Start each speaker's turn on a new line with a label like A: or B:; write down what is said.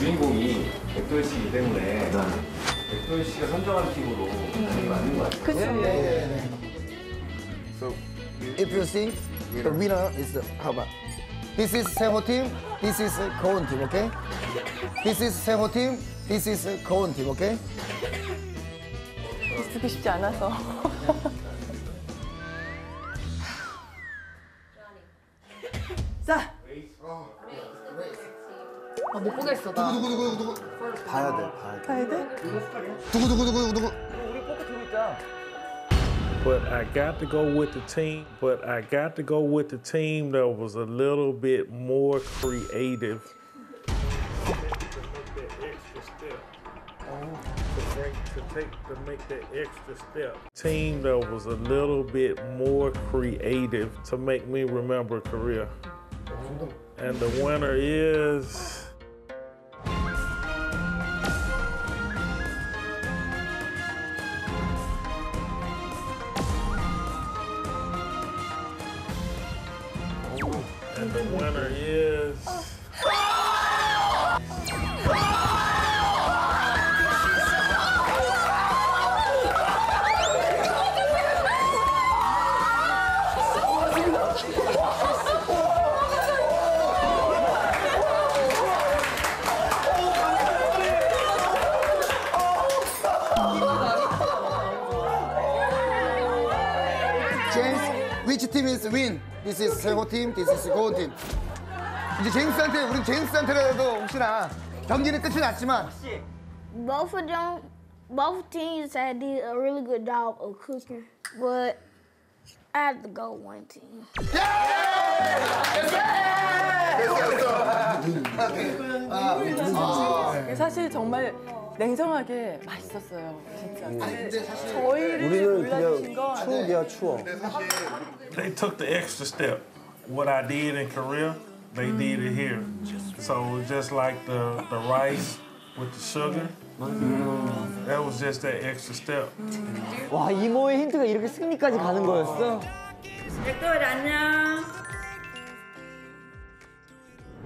A: 주인공이 백도현 씨이기 때문에 백도현 씨가 선정한 팀으로 가는 게 맞는 것 같아요.
B: 그치.
C: So,
D: If you think the winner is the, how about? This is Seho team. This is Korean team. Okay. This is Seho team. This is Korean team. Okay.
B: 듣고 싶지 않아서. 자,
E: 아, 못 보겠어, 나.
F: 봐야 돼, 봐야 돼.
B: 가야 돼?
D: 두구두구두구두구.
G: But I got to go with the team. But I got to go with the team that was a little bit more creative. To, bring, to take to make that extra step. Team that was a little bit more creative to make me remember Korea. And the winner is. And the winner is.
D: James, which team is win? This is Seho team. This is Korean team. 이제 제임스한테 우리 제임스한테라도 혹시나 경기는 끝이 났지만
H: Both of them, both teams had did a really good job of cooking, but I have to go one team.
B: 사실 정말 냉정하게 맛있었어요. 진짜. 근데 저희를
F: 우리는
B: 골라주신
F: 그냥
B: 건
F: 추억이야, 추억.
G: They took the extra step. What I did in Korea, they did it here. So it's just like the, the rice with the sugar. That was just that extra step.
I: 와 이모의 힌트가 이렇게 승리까지 가는 거였어?
E: 백도일 안녕.